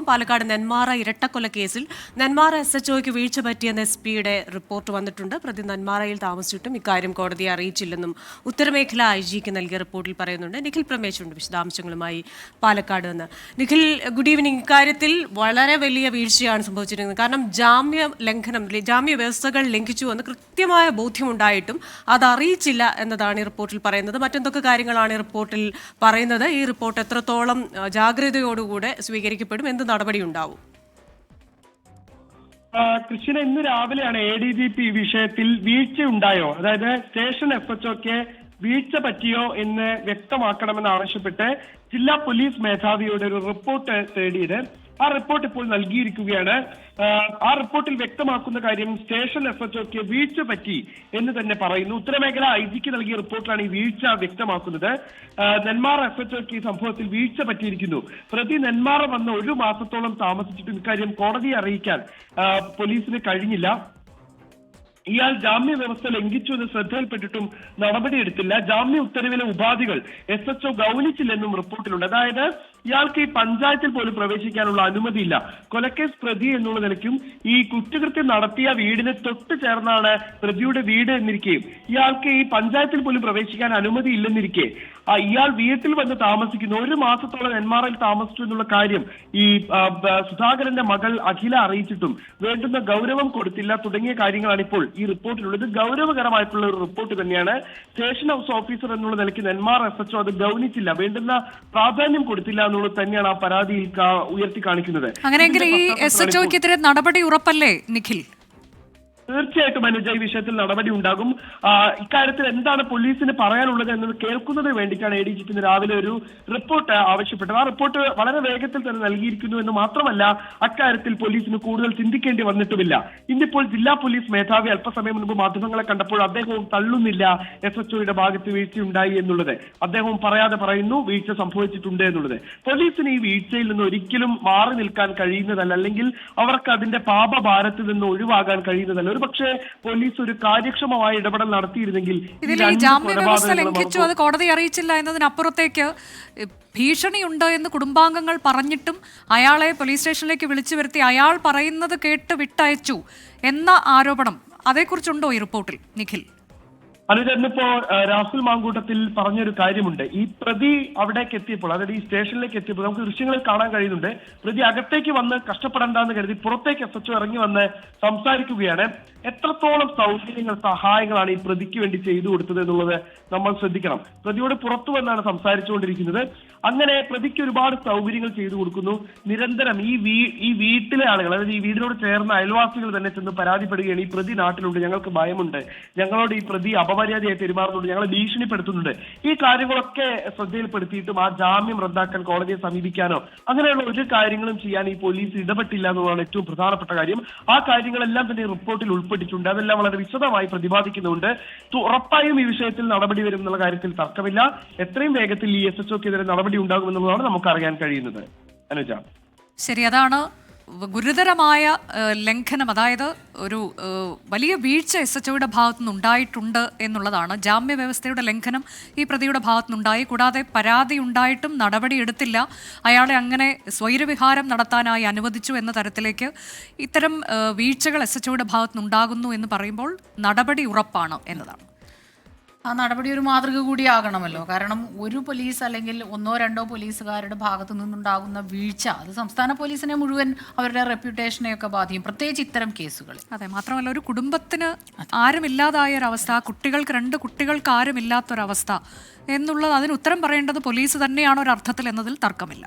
പാലക്കാട് നെന്മാറ ഇരട്ടക്കൊല കേസിൽ Nenmara S H ഒക്ക് വീഴ്ച പറ്റിയെന്ന എസ് പിയുടെ റിപ്പോർട്ട് വന്നിട്ടുണ്ട്. പ്രതി നെന്മാറയിൽ താമസിച്ചിട്ടും ഇക്കാര്യം കോടതിയെ അറിയിച്ചില്ലെന്നും ഉത്തരമേഖല ഐ ജിക്ക് നൽകിയ റിപ്പോർട്ടിൽ പറയുന്നുണ്ട്. നിഖിൽ പ്രമേശുണ്ട് വിശദാംശങ്ങളുമായി പാലക്കാട് നിന്ന്. നിഖിൽ ഗുഡ് ഈവനിങ് ഇക്കാര്യത്തിൽ വളരെ വലിയ വീഴ്ചയാണ് സംഭവിച്ചിരിക്കുന്നത്. കാരണം ജാമ്യ ലംഘനം ജാമ്യ വ്യവസ്ഥകൾ ലംഘിച്ചു എന്ന് കൃത്യമായ ബോധ്യമുണ്ടായിട്ടും അത് അറിയിച്ചില്ല എന്നതാണ് ഈ റിപ്പോർട്ടിൽ പറയുന്നത്. മറ്റെന്തൊക്കെ കാര്യങ്ങളാണ് ഈ റിപ്പോർട്ടിൽ പറയുന്നത്? ഈ റിപ്പോർട്ട് എത്രത്തോളം ജാഗ്രതയോടുകൂടെ സ്വീകരിക്കപ്പെടും? എന്ത് നടപടി ഉണ്ടാവും കൃഷ്ണ ഇന്ന് രാവിലെയാണ് എ ഡി ജി പി വിഷയത്തിൽ വീഴ്ച ഉണ്ടായോ അതായത് സ്റ്റേഷൻ എഫ് എച്ച് ഒക്കെ വീഴ്ച പറ്റിയോ എന്ന് വ്യക്തമാക്കണമെന്ന് ആവശ്യപ്പെട്ട് ജില്ലാ പോലീസ് മേധാവിയുടെ ഒരു റിപ്പോർട്ട് തേടിയത് ആ റിപ്പോർട്ട് ഇപ്പോൾ നൽകിയിരിക്കുകയാണ്. ആ, റിപ്പോർട്ടിൽ വ്യക്തമാക്കുന്ന കാര്യം സ്റ്റേഷൻ എഫ് എച്ച് ഒക്കെ വീഴ്ച പറ്റി എന്ന് തന്നെ പറയുന്നു. ഉത്തരമേഖല ഐ ജിക്ക് നൽകിയ റിപ്പോർട്ടിലാണ് ഈ വീഴ്ച വ്യക്തമാക്കുന്നത്. നെന്മാർ എഫ് എച്ച് ഒക്കെ ഈ സംഭവത്തിൽ വീഴ്ച പറ്റിയിരിക്കുന്നു. പ്രതി നെന്മാറ വന്ന് ഒരു മാസത്തോളം താമസിച്ചിട്ടും ഇക്കാര്യം കോടതിയെ അറിയിക്കാൻ പോലീസിന് കഴിഞ്ഞില്ല. ഇയാൾ ജാമ്യ വ്യവസ്ഥ ലംഘിച്ചു എന്ന് ശ്രദ്ധയിൽപ്പെട്ടിട്ടും നടപടിയെടുത്തില്ല. ജാമ്യ ഉത്തരവിലെ ഉപാധികൾ എസ് എച്ച് ഒ ഗൗനിച്ചില്ലെന്നും റിപ്പോർട്ടിലുണ്ട്. അതായത് ഇയാൾക്ക് ഈ പഞ്ചായത്തിൽ പോലും പ്രവേശിക്കാനുള്ള അനുമതിയില്ല. കൊലക്കേസ് പ്രതി എന്നുള്ള നിലയ്ക്കും ഈ കുറ്റകൃത്യം നടത്തിയ വീടിന് തൊട്ട് ചേർന്നാണ് പ്രതിയുടെ വീട് എന്നിരിക്കുകയും ഇയാൾക്ക് ഈ പഞ്ചായത്തിൽ പോലും പ്രവേശിക്കാൻ അനുമതി ഇല്ലെന്നിരിക്കെ. ഇയാൾ വീട്ടിൽ വന്ന് താമസിക്കുന്നു. ഒരു മാസത്തോളം നെന്മാറയിൽ താമസിച്ചു എന്നുള്ള കാര്യം ഈ സുധാകരന്റെ മകൾ അഖില അറിയിച്ചിട്ടും വേണ്ടുന്ന ഗൗരവം കൊടുത്തില്ല തുടങ്ങിയ കാര്യങ്ങളാണ് ഇപ്പോൾ ഈ റിപ്പോർട്ടിലുള്ളത്. ഗൗരവകരമായിട്ടുള്ള ഒരു റിപ്പോർട്ട് തന്നെയാണ്. സ്റ്റേഷൻ ഹൗസ് ഓഫീസർ എന്നുള്ള നിലയ്ക്ക് നെന്മാർ എസ് എച്ച് അത് ഗൗനിച്ചില്ല. വേണ്ടുന്ന പ്രാധാന്യം കൊടുത്തില്ല എന്നുള്ളത് തന്നെയാണ് ആ പരാതിയിൽ ഉയർത്തി കാണിക്കുന്നത്. അങ്ങനെയെങ്കിൽ ഈ എസ് എച്ച് ഒക്കെതിരെ നടപടി ഉറപ്പല്ലേ നിഖിൽ? തീർച്ചയായിട്ടും അനുജ ഈ വിഷയത്തിൽ നടപടി ഉണ്ടാകും. ഇക്കാര്യത്തിൽ എന്താണ് പോലീസിന് പറയാനുള്ളത് എന്നത് കേൾക്കുന്നതിന് വേണ്ടിയിട്ടാണ് എ ഡി ജി ഇന്ന് രാവിലെ ഒരു റിപ്പോർട്ട് ആവശ്യപ്പെട്ടത്. ആ റിപ്പോർട്ട് വളരെ വേഗത്തിൽ തന്നെ നൽകിയിരിക്കുന്നു എന്ന് മാത്രമല്ല അക്കാര്യത്തിൽ പോലീസിന് കൂടുതൽ ചിന്തിക്കേണ്ടി വന്നിട്ടുമില്ല. ഇന്നിപ്പോൾ ജില്ലാ പോലീസ് മേധാവി അല്പസമയം മുൻപ് മാധ്യമങ്ങളെ കണ്ടപ്പോൾ അദ്ദേഹവും തള്ളുന്നില്ല എസ് എച്ച് ഒയുടെ ഭാഗത്ത് വീഴ്ചയുണ്ടായി എന്നുള്ളത്. അദ്ദേഹവും പറയാതെ പറയുന്നു വീഴ്ച സംഭവിച്ചിട്ടുണ്ട് എന്നുള്ളത്. പോലീസിന് ഈ വീഴ്ചയിൽ നിന്ന് ഒരിക്കലും മാറി നിൽക്കാൻ കഴിയുന്നതല്ല. അല്ലെങ്കിൽ അവർക്ക് അതിന്റെ പാപഭാരത്തിൽ നിന്ന് ഒഴിവാകാൻ കഴിയുന്നതല്ല. ഒരു പക്ഷേ പോലീസ് ഒരു കാര്യക്ഷമമായ ഇടപെടൽ നടത്തിയിരുന്നെങ്കിൽ ഈ ഇതിൽ ഈ ജാമ്യ വ്യവസ്ഥ ലംഘിച്ചു അത് കോടതി അറിയിച്ചില്ല എന്നതിനപ്പുറത്തേക്ക് ഭീഷണിയുണ്ട് എന്ന് കുടുംബാംഗങ്ങൾ പറഞ്ഞിട്ടും അയാളെ പോലീസ് സ്റ്റേഷനിലേക്ക് വിളിച്ചു വരുത്തി അയാൾ പറയുന്നത് കേട്ട് വിട്ടയച്ചു എന്ന ആരോപണം. അതേക്കുറിച്ചുണ്ടോ ഈ റിപ്പോർട്ടിൽ നിഖിൽ? ആ, രാഹുൽ മാങ്കൂട്ടത്തിൽ പറഞ്ഞൊരു കാര്യമുണ്ട്. ഈ പ്രതി അവിടേക്ക് എത്തിയപ്പോൾ അതായത് ഈ സ്റ്റേഷനിലേക്ക് എത്തിയപ്പോൾ നമുക്ക് ദൃശ്യങ്ങളിൽ കാണാൻ കഴിയുന്നുണ്ട്. പ്രതി അകത്തേക്ക് വന്ന് കഷ്ടപ്പെടണ്ടെന്ന് കരുതി പുറത്തേക്ക് എസ് എച്ച് ഇറങ്ങി വന്ന് സംസാരിക്കുകയാണ്. എത്രത്തോളം സൗകര്യങ്ങൾ സഹായങ്ങളാണ് ഈ പ്രതിക്ക് വേണ്ടി ചെയ്തു കൊടുത്തത് എന്നുള്ളത് നമ്മൾ ശ്രദ്ധിക്കണം. പ്രതിയോട് പുറത്തു വന്നാണ് സംസാരിച്ചുകൊണ്ടിരിക്കുന്നത്. അങ്ങനെ പ്രതിക്ക് ഒരുപാട് സൗകര്യങ്ങൾ ചെയ്തു കൊടുക്കുന്നു. നിരന്തരം ഈ വീ ഈ വീട്ടിലെ ആളുകൾ അതായത് ഈ വീടിനോട് ചേർന്ന അയൽവാസികൾ തന്നെ ചെന്ന് പരാതിപ്പെടുകയാണ്. ഈ പ്രതി നാട്ടിലുണ്ട്. ഞങ്ങൾക്ക് ഭയമുണ്ട്. ഞങ്ങളോട് ഈ പ്രതി അപമര്യാദയായി പെരുമാറുന്നുണ്ട്. ഞങ്ങളെ ഭീഷണിപ്പെടുത്തുന്നുണ്ട്. ഈ കാര്യങ്ങളൊക്കെ ശ്രദ്ധയിൽപ്പെടുത്തിയിട്ടും ആ ജാമ്യം റദ്ദാക്കാൻ കോടതിയെ സമീപിക്കാനോ അങ്ങനെയുള്ള ഒരു കാര്യങ്ങളും ചെയ്യാൻ ഈ പോലീസ് ഇടപെട്ടില്ല എന്നുള്ളതാണ് ഏറ്റവും പ്രധാനപ്പെട്ട കാര്യം. ആ കാര്യങ്ങളെല്ലാം തന്നെ റിപ്പോർട്ടിൽ ഉൾപ്പെട്ടിട്ടുണ്ട്. അതെല്ലാം വളരെ വിശദമായി പ്രതിപാദിക്കുന്നുണ്ട്. ഉറപ്പായും ഈ വിഷയത്തിൽ നടപടി വരും എന്നുള്ള കാര്യത്തിൽ തർക്കമില്ല. എത്രയും വേഗത്തിൽ ഈ എസ് എച്ച് ഒക്കെതിരെ നടപടി ഉണ്ടാകുമെന്നുള്ളതാണ് നമുക്ക് അറിയാൻ കഴിയുന്നത്. അനുജ. ശരി അതാണ് ഗുരുതരമായ ലംഘനം അതായത് ഒരു വലിയ വീഴ്ച എസ് എച്ച് ഒയുടെ ഭാഗത്തു ഉണ്ടായിട്ടുണ്ട് എന്നുള്ളതാണ്. ജാമ്യ വ്യവസ്ഥയുടെ ലംഘനം ഈ പ്രതിയുടെ ഭാഗത്തു നിന്നുണ്ടായി കൂടാതെ പരാതി ഉണ്ടായിട്ടും നടപടി എടുത്തില്ല. അയാളെ അങ്ങനെ സ്വൈരവിഹാരം നടത്താനായി അനുവദിച്ചു എന്ന തരത്തിലേക്ക് ഇത്തരം വീഴ്ചകൾ എസ് എച്ച് ഒയുടെ ഭാഗത്തുനിന്നുണ്ടാകുന്നു എന്ന് പറയുമ്പോൾ നടപടി ഉറപ്പാണ് എന്നതാണ്. ആ നടപടി ഒരു മാതൃക കൂടിയാകണമല്ലോ കാരണം ഒരു പോലീസ് അല്ലെങ്കിൽ ഒന്നോ രണ്ടോ പോലീസുകാരുടെ ഭാഗത്തു നിന്നുണ്ടാകുന്ന വീഴ്ച അത് സംസ്ഥാന പോലീസിനെ മുഴുവൻ അവരുടെ റെപ്യൂട്ടേഷനെയൊക്കെ ബാധിക്കും. പ്രത്യേകിച്ച് ഇത്തരം കേസുകൾ അതെ മാത്രമല്ല ഒരു കുടുംബത്തിന് ആരുമില്ലാതായ ഒരവസ്ഥ കുട്ടികൾക്ക് രണ്ട് കുട്ടികൾക്ക് ആരുമില്ലാത്തൊരവസ്ഥ എന്നുള്ളത് അതിന് ഉത്തരം പറയേണ്ടത് പോലീസ് തന്നെയാണ് ഒരർത്ഥത്തിൽ എന്നതിൽ തർക്കമില്ല.